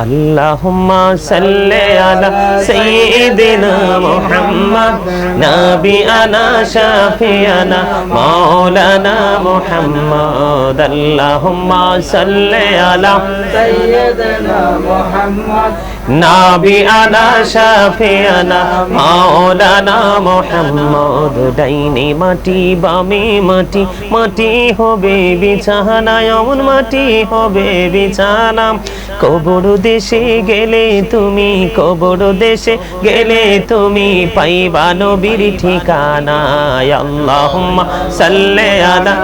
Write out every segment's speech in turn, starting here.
اللهم صل على سيدنا محمد نبينا شافينا مولانا محمد اللهم صل على سيدنا محمد নাবিয়ানা শাফিয়ানা মাওলানা মোহাম্মদ ডাইনে মাটি বামে মাটি মাটি হবে বিছানা এমন মাটি হবে বিছানা কবর দেশে গেলে তুমি কবর দেশে গেলে তুমি পাইবানো নবীর ঠিকানা আল্লাহুম্মা সাল্লি আলা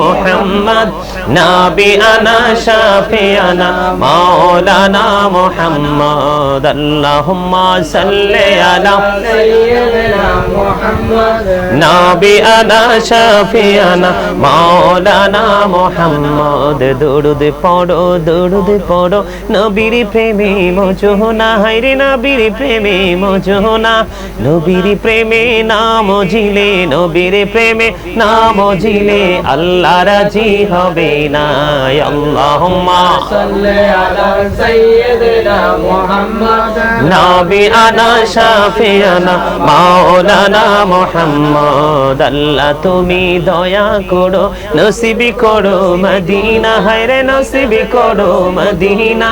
মোহাম্মদ না বি আনা শাফিয়ানা মাওলানা মুহাম্মদ। আল্লাহুম্মা সাল্লি আলা সাইয়্যিদিনা মুহাম্মদ, নাবি আনা শাফিয়ানা মাওলানা মুহাম্মদ। দুরুদ পড়ো দরুদ পড়ো। নবীর প্রেমে মজোহনা হায়রে নবীর প্রেমে মজোহনা নবীর প্রেমে নাম জিলে নবীর প্রেমে না জিলে আল্লাহ রাজি হবে না আল্লাহুম্মা। নবী আলা সাইয়্যিদিনা মুহাম্মদ। নবী আনা শাফিয়ানা মাওলানা মোহাম্মদ। আল্লাহ তুমি দয়া করো নসিবি করো মদিনা হায়রে নসিবি করো। করো মদিনা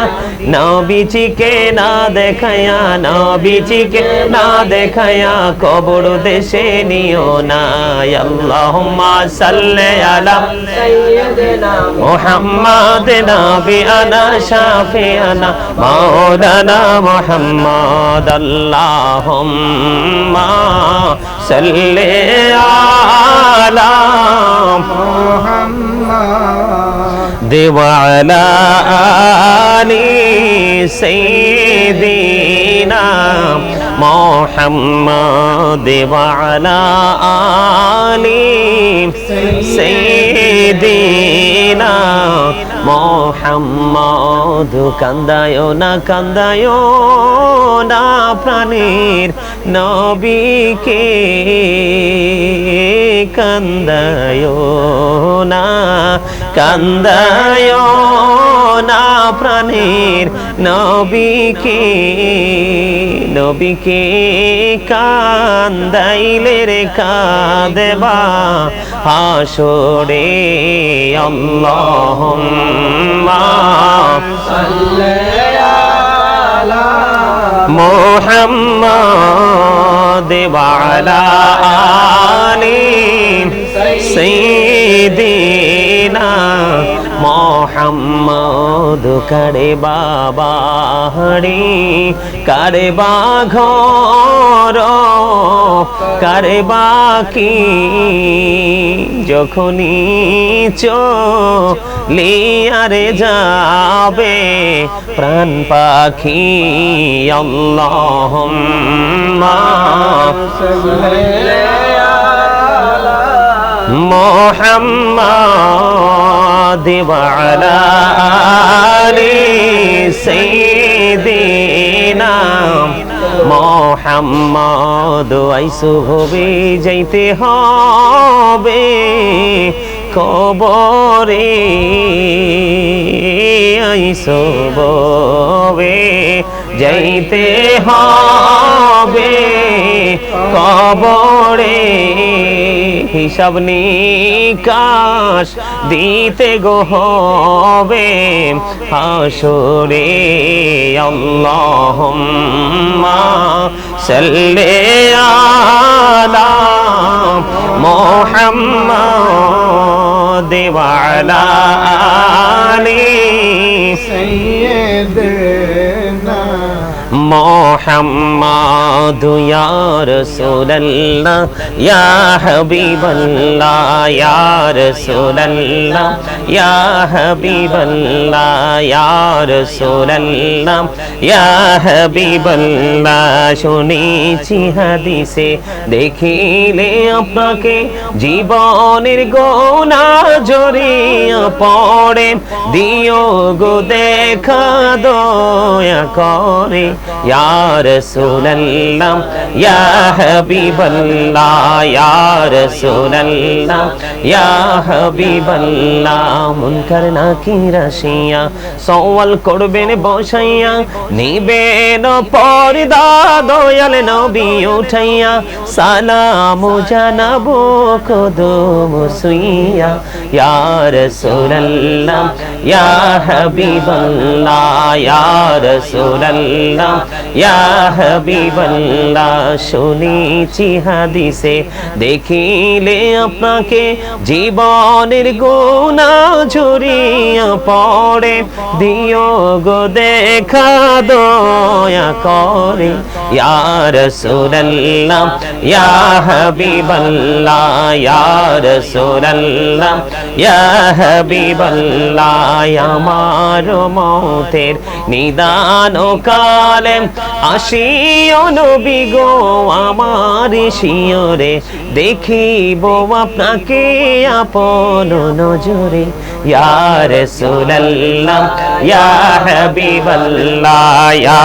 নবীজিকে না দেখায়া নবীজিকে না দেখায়া কবর দেশে নিও না আল্লাহুম্মা সাল্লি আলা সাইয়্যিদিনা মুহাম্মাদ নবী আনা শাফি আনা মাওলানা মুহাম্মাদ আল্লাহুম্মা সাল্লি আলা মুহাম্মাদ দেওয়ালা আলী সেইদিনা محمد وعلى آل سيدنا মোহাম্মদ কান্দায় না কান্দায় না প্রাণীর নবীকে কান্দায় না কান্দায় না প্রাণের নবীকে নবীকে কান্দাইলে রে কাঁদবা হাসরে। অল্লাহ মোহাম্মদ ওয়ালা আলী সাইয়্যিদিনা মোহাম্মদ, কারে বাবা হরি? কারে বা ঘর? কারে বাকি যখনই চলিয়ারে যাবে প্রাণ পাখি অল্লাহ محمد وعلى آل سيدنا মোহাম্মদ আইসু হবে যাইতে হবে কবরে আইসু হবে যাইতে হবে কবরে হিসাব নিকাশ দিতে গো হবে হাসরে আল্লাহুম্মা সাল্লি আলা মুহাম্মাদ ওয়া আলা আলি মোহাম্মদ ইয়া রাসূলুল্লাহ, ইয়া হাবিবাল্লাহ, ইয়া রাসূলুল্লাহ, ইয়া হাবিবাল্লাহ, ইয়া রাসূলুল্লাহ, ইয়া হাবিবাল্লাহ। শুনেছি হাদিসে, দেখিলে আপনাকে জীবনের গোনা জড়িয়ে পড়ে, দিও গো দেখা দয়া করে। ইয়া রাসূলুল্লাহ ইয়া হাবিবাল্লাহ ইয়া রাসূলুল্লাহ ইয়া হাবিবাল্লাহ মুনকার নাকির আসিয়া সওয়াল করবেন বসাইয়া নিবেন পর্দা দয়াল নবী উঠাইয়া সালাম জানাব কদম সুইয়া ইয়া রাসূলুল্লাহ ইয়া হাবিবাল্লাহ ইয়া রাসূলুল্লাহ ইয়া হাবিবাল্লাহ, শুনেছি হাদিসে। দেখিলে আপনাকে জীবনের গোনা ঝরিয়া পড়ে। দিও গো দেখা, দয়া করে। ইয়া রাসূলুল্লাহ ইয়া হাবিবাল্লাহ ইয়া রাসূলুল্লাহ ইয়া হাবিবাল্লাহ আমার মতের নিদান কালে আসিও নবী গো আমার শিয়রে দেখিব আপনাকে আপন নজরে ইয়া রাসূলুল্লাহ ইয়া হাবিবাল্লাহ ইয়া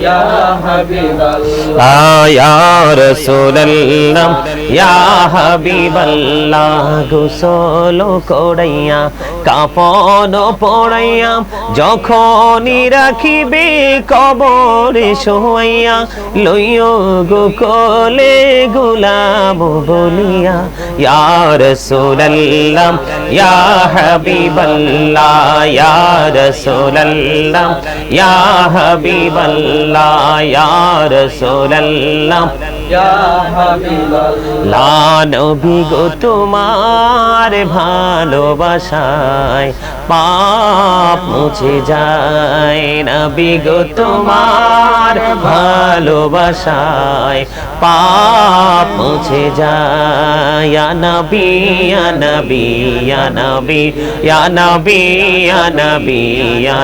ইয়া হাবিবাল্লাহ ইয়া রাসূলুল্লাহ ইয়া হাবিবাল্লাহ গোসল করাইয়া কাপন পড়াইয়া যখনই রাখিবে কবরে শোয়াইয়া লইও গো কোলে গোলাম বলিয়া ইয়া রাসূলুল্লাহ ইয়া হাবিবাল্লাহ ইয়া রাসূলুল্লাহ ইয়া রাসূলুল্লাহ ইয়া হাবিবাল্লাহ নবী গো তোমার ভালোবাসায় পাপ মুছে যায়। নবী গো, তোমার ভালোবাসায় পাপ মুছে যায়। ইয়া নবী ইয়া নবী ইয়া নবী ইয়া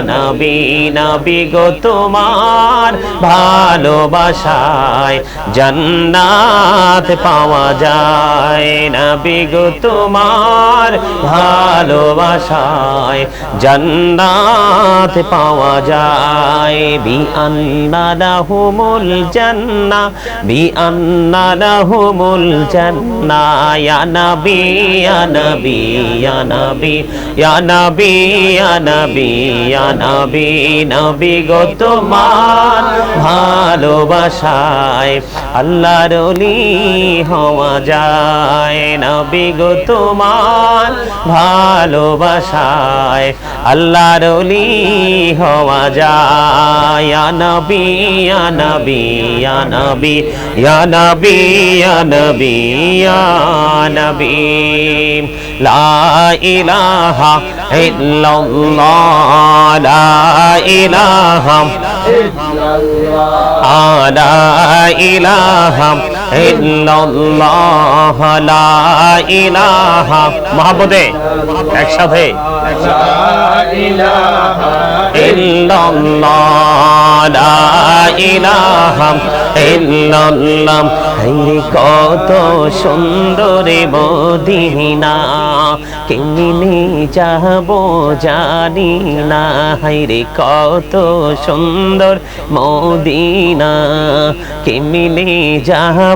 নবী তোমার ভালোবাসায় জান্নাত পাওয়া যায়। নবী গো, তোমার ভালোবাসায় জান্নাত পাওয়া যায়। বি আন্না লাহুমুল জান্না বি আন্না লাহুমুল জান্না। ইয়া নবী ইয়া নবী ইয়া নবী ইয়া নবী ইয়া নবী ইয়া নবী নবী গো তোমার ভালোবাসায় আল্লাহর অলি হওয়া যায়। নবী গো তোমার ভালোবাসায় আল্লাহর অলি হওয়া যায়। নবী নবী নবী নবী নবী নবী। লা ইলাহা ইল্লাল্লাহ লা ইলাহা ইল্লাল্লাহ লা ইলাহা মহাব্বতে, একসাথে। কত সুন্দর মদিনা। কেমনে যাব জানি না। হাইরে কত সুন্দর মদিনা। কেমনে যাব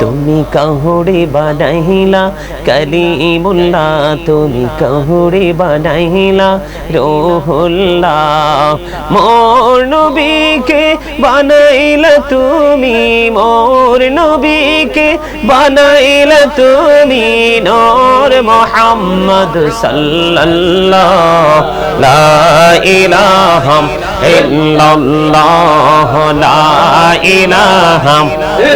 তুমি কাহুরে বানাইলা, কালিমুল্লাহ। তুমি কাহুরে বানাইলা, রোহুল্লাহ। মোর নবীকে বানাইলা তুমি, মোর নবীকে বানাইলা তুমি, নূর মোহাম্মদ সাল্লাল্লাহ। লা ইলাহা ইল্লাল্লাহ, লা ইলাহা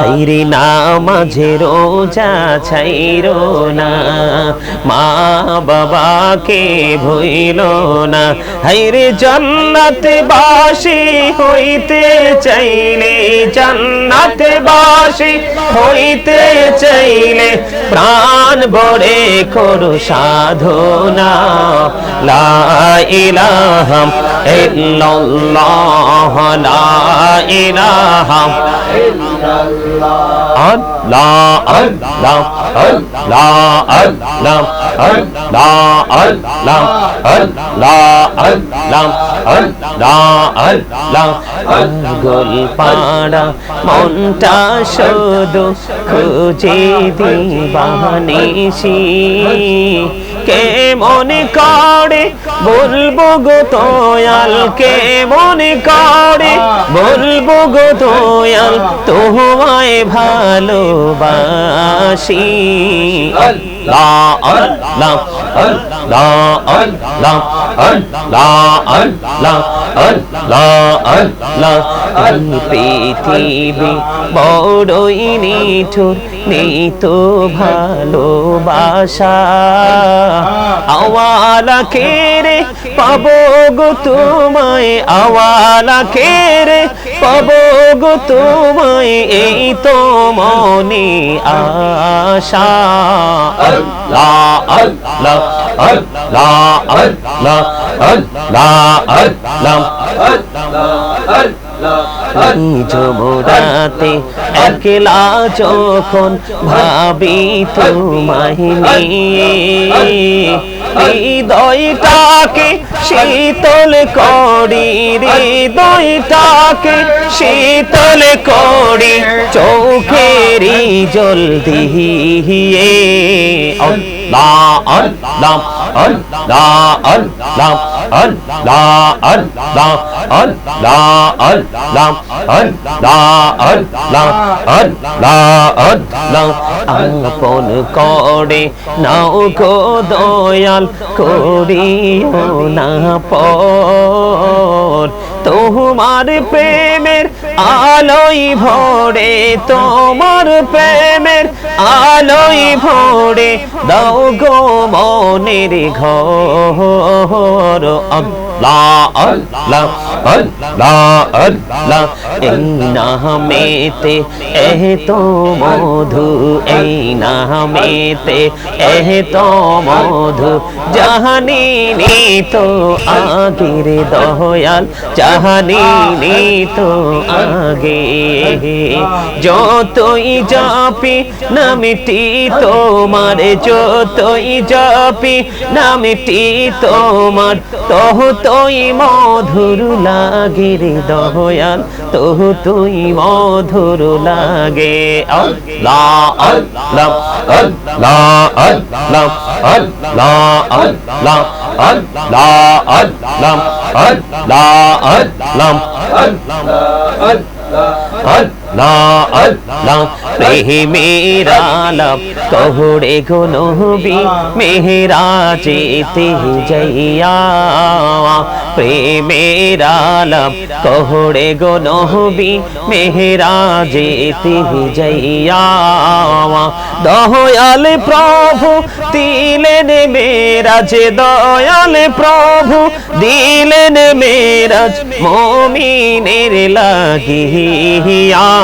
হাইরে নামাজে রোজা ছাইরো না। মা বাবাকে ভইল না। হাইরে জান্নাতে বাসি হইতে চাইলে, জান্নাতে বাসি হইতে চাইলে প্রাণ ভরে করো সাধনা। লা ইলাহা ইল্লাল্লাহ, লা গোলপাড়া মনটা শুধু খুঁজে দিবানিসি কে মনে করে? বলব গো তোয়াল কে মনে করে? বলব গো তোয়াল তোমায় ভালোবাসি। আল্লাহ আল্লাহ আল্লাহ আল্লাহ আল্লাহ আল্লাহ। আল্লাহ আল্লাহ পৃথিবী বড়ই নিঠুর নেই তো ভালোবাসা আওয়ালা কেরে পাবো গো তোমায় আওয়ালা কেরে পাবো গো তোমায় এই তো মনে আশা আল্লাহ আল্লাহ আল্লাহ আল্লাহ আল্লাহ আল্লাহ যমুনাতে একলা যখন ভাবি তোমায় নিয়ে শীতল করি হৃদয়টাকে শীতল করি চোখেরই জল দিয়ে an la an lam an la an lam an la an lam an la an lam an la an lam আপন করে নাও গো দয়াল করিও না পর তোমার প্রেমের আলোই ভরে তোমার প্রেমের আলোই ভোরে দাও গো মনের ঘর। আল্লাহ আল্লাহ। আল্লাহ আল্লাহ এই নামেতে এহ তো মধু এই নামেতে এহ তো মধু জাহানি দয়াল জাহানি আগে যতই জাপি নামটি তোমার যতই নামটি তোমার তহ তুই মধুর লাগে রে দয়াল তহু তুই মধুর লাগে আল্লাহ আল্লাহ আল্লাহ আল্লাহ আল্লাহ আল্লাহ আল্লাহ আল্লাহ আল্লাহ আল্লাহ আল্লাহ প্রেমের আলাপ কহরে গো নবী মেহরা যেতে যাইয়া প্রেমের আলাপ কহরে গো নবী মেহরা যেতে যাইয়া দয়াল প্রভু দিলেন মেরাজ, দয়াল প্রভু দিলেন মেরাজ, মমিনের লাগিয়া।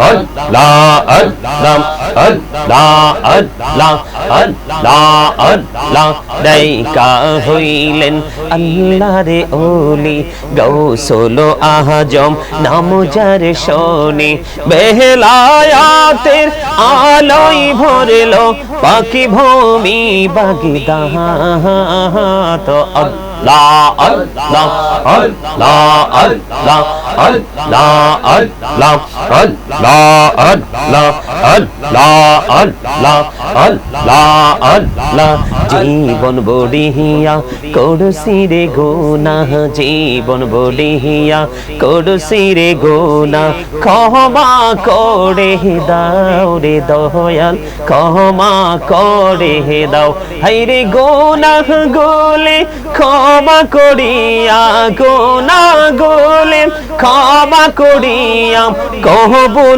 আল্লাহ আল্লাহ আল্লাহ আল্লাহ আল্লাহ ডাইকা হইলেন আল্লাহ রে ওলি গৌসল আহজম নাম যার শোনে বেহলায়াতের আলোই ভরলো পাখি ভূমি বাগিদা তো আল্লাহ আল্লাহ আল্লাহ আল্লাহ আল্লাহ আল্লাহ আল্লাহ আল্লাহ আল্লাহ আল্লাহ আল্লাহ আল্লাহ জীবন বড়িয়া করছি রে গোনা জীবন বড়িয়া করছি রে গোনা ক্ষমা করে দাও রে দয়াল ক্ষমা করে দাও হাই রে গোনা গোলে ক্ষমা করিয়া গোনা গোলে ক্ষমা করিয়া কহবুল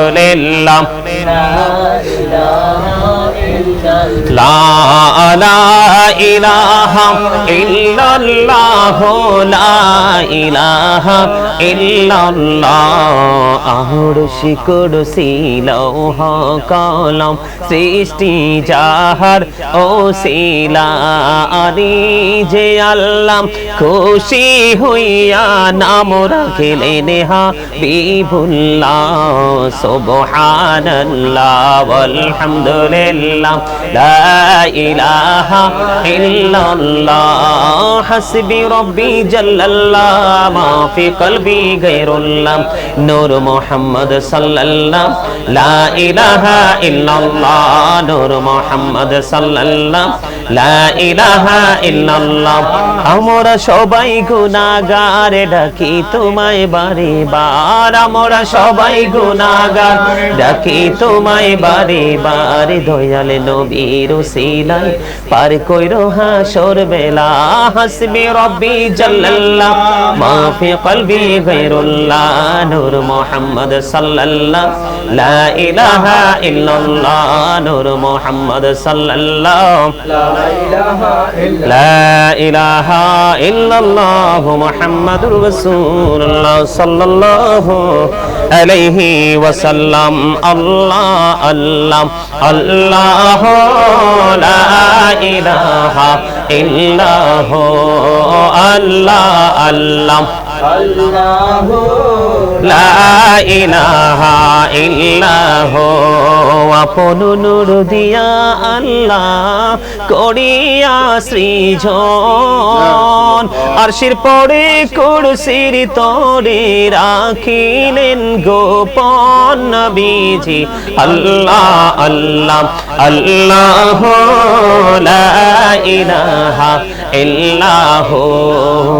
রাসূলিল্লাহ শিকড় সিলৌহ কলম সৃষ্টি যাহার ও শিলা যে আল্লাম খুশি হইয়া নাম রাখিলেন হা বিভুল্লাহ সুবহানাল্লাহ আলহামদুলিল্লাহ لا إله إلا الله حسبي ربي جل الله ما في قلبي غير الله نور محمد صلى الله لا إله إلا الله نور محمد صلى الله لا إله إلا الله আমরা সবাই গুনাহগার ডাকি তোমায় বারে বার আমরা সবাই গুনাহগার ডাকি তোমায় বারে বার দয়াল নবীর পার কইরো হাসর বেলা। হাসবি রব্বি জাল্লাল্লাহ মা কলবি গায়রুল্লাহ, নূর মুহাম্মদ সাল্লাল্লাহ, লা ইলাহা ইল্লাল্লাহ, নূর মুহাম্মদ সাল্লাল্লাহ, লা ইলাহা ইল্লাল্লাহ মুহাম্মাদুর রাসূলুল্লাহ সাল্লাল্লাহু আলাইহি ওয়াসাল্লাম আল্লাহ আল্লাহ আল্লাহ লা ইলাহা ইল্লাহু আল্লাহ আল্লাহ। আল্লাহু আপন নূর দিয়া আল্লাহ করিয়া সৃজন। আর শির পরে কুরসির তরে রাখিলেন গোপন নবীজি। আল্লাহ আল্লাহ আল্লাহ লা ইলাহা ইল্লাহ।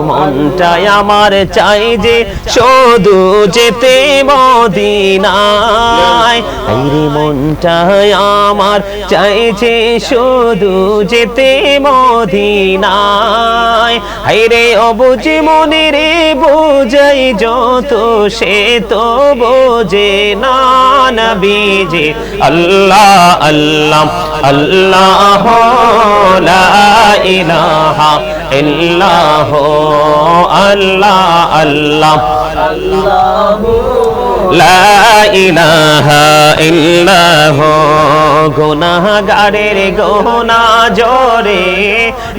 মনটাই আমার চাই যে শুধু যেতে মদিনায়। আইরে মনটাই আমার চাই যে শুধু যেতে মদিনায়। হাইরে অবুঝ মনে রে বোঝাই যত সে তো বোঝে না নবীজি আল্লাহ আল্লাহ আল্লাহ, লা ইলাহা আল্লাহ আল্লাহ। আল্লাহু লা ইলাহা ইল্লাহ। গুনাহগারের গোনা জরে,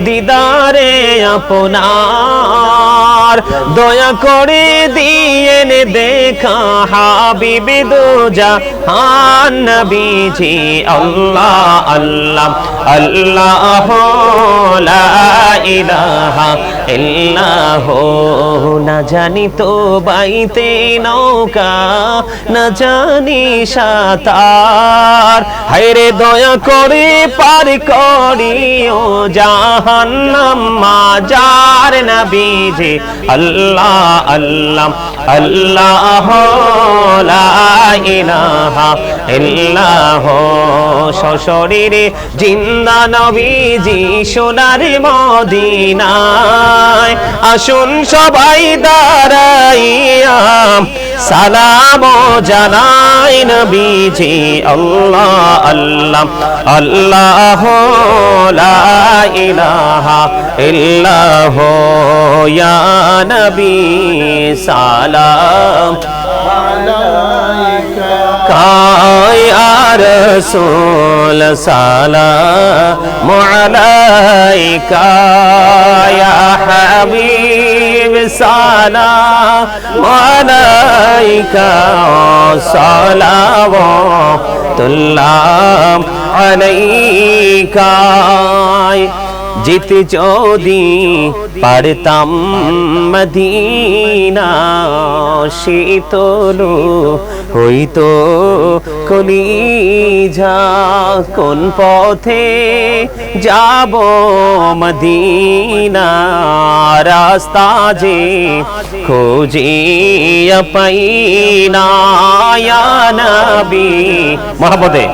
দিদারে আপনার। দয়া করে দিয়ে দেখা হাবিবি দুজা হান নবীজি। আল্লাহ আল্লাহ আল্লাহ, লা ইলাহা ইল্লাহ। না জানি তো বাইতে নৌকা না জানি সাঁতার। হায়রে দয়া করে পার করিও জাহান্নাম মাজার নবীজি। আল্লাহ আল্লাহ আল্লাহ, লা ইলাহা ইল্লাহ। সশরীরে জিন্দা নবীজি সোনার মদিনায়। আসুন সবাই দাঁড়াইয়া সালাম জানাই নবীজি আল্লাহ আল্লাহ আল্লাহ লা ইলাহা ইল্লাহ ইয়া নবী সালাম। কায় রসুল সালাম আলাইকা ইয়া হাবিব সালাম আলাইকা সালাওয়াতুল্লাহ আলাইকা যেতে যদি পারতাম মদিনা শীতল হইতো কলিজা, কোন পথে যাব মদিনা? রাস্তা যে খোঁজিয়া পাইনা নবী। মহাপদে।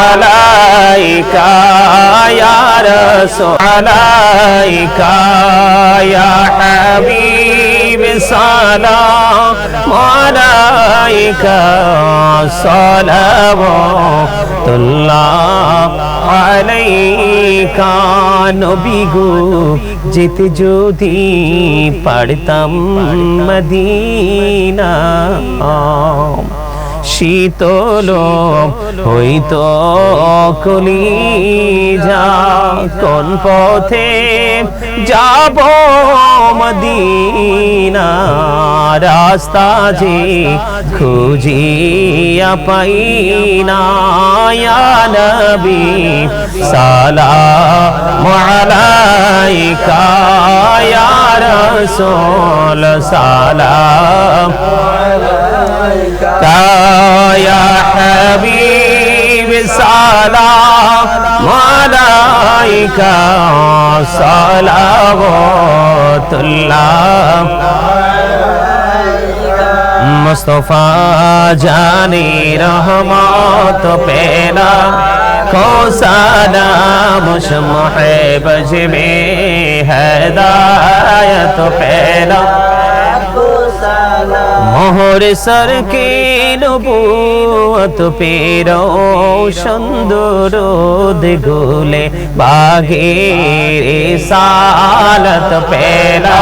عليك يا رسول عليك يا حبيب سلام عليك صلوات الله عليك নবী গো যেতে যদি পারতাম মদিনা শীতল হইতো কলিজা কোন পথে যাব মদিনা রাস্তা যে খুঁজিয়া পাইনা ইয়া নবী সালাম আলাইকা ইয়া রাসূল, সালাম یا حبیب سلام علیکہ صلوات اللہ. مصطفیٰ جانی رحمت پینا کو سلام شمع بجمی ہدایت پینا. মোহর সর কে নবুয়ত পেরো সুন্দর দিগুলে বাগে সালত পেলা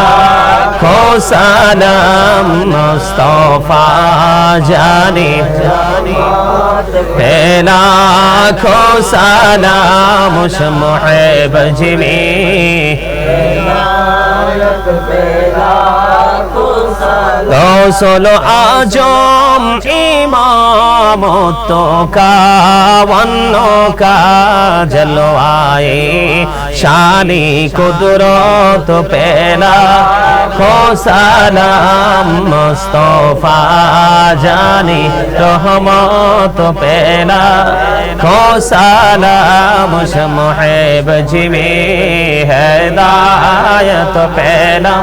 খো সালাম মুস্তফা জানে পেলা খো সালাম মুহে বজবে রসল আজম ইমামত কাওয়ান্ন কাজলওয়ায়ে শানি কুদরত পেলা খোসালাম মুস্তফা জানি রহমত পেলা খোসালাম সমহেব জিমে হেদায়ত পেলা।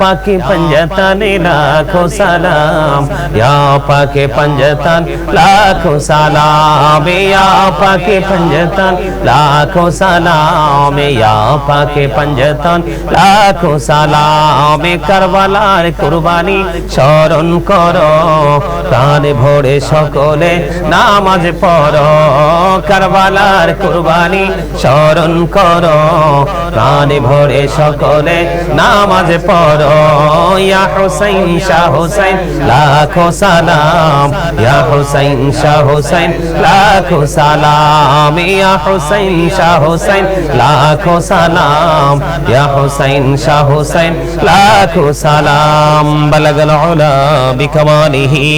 পাকে পঞ্জতনে লাখো সালাম ইয়া পাকে পঞ্জতন লাখো সালাম ইয়া পাকে পঞ্জতন লাখো সালাম ইয়া পাকে পঞ্জতন লাখো সালাম করবালার কুরবানি স্মরণ করো প্রাণ ভোরে সকলে নামাজ পড়ো। করবালার কুরবানি স্মরণ করো। প্রাণ ভোরে সকলে নামাজ পড়ো ইয়া হোসেন শাহ হোসেন লাখো সালাম। ইয়া হোসেন শাহ হোসেন লাখো সালাম। ইয়া হোসেন শাহ হোসেন লাখো সালাম। ইয়া হোসেন শাহ হোসেন লাখো সালাম। বলগল উলা বিকমালিহি।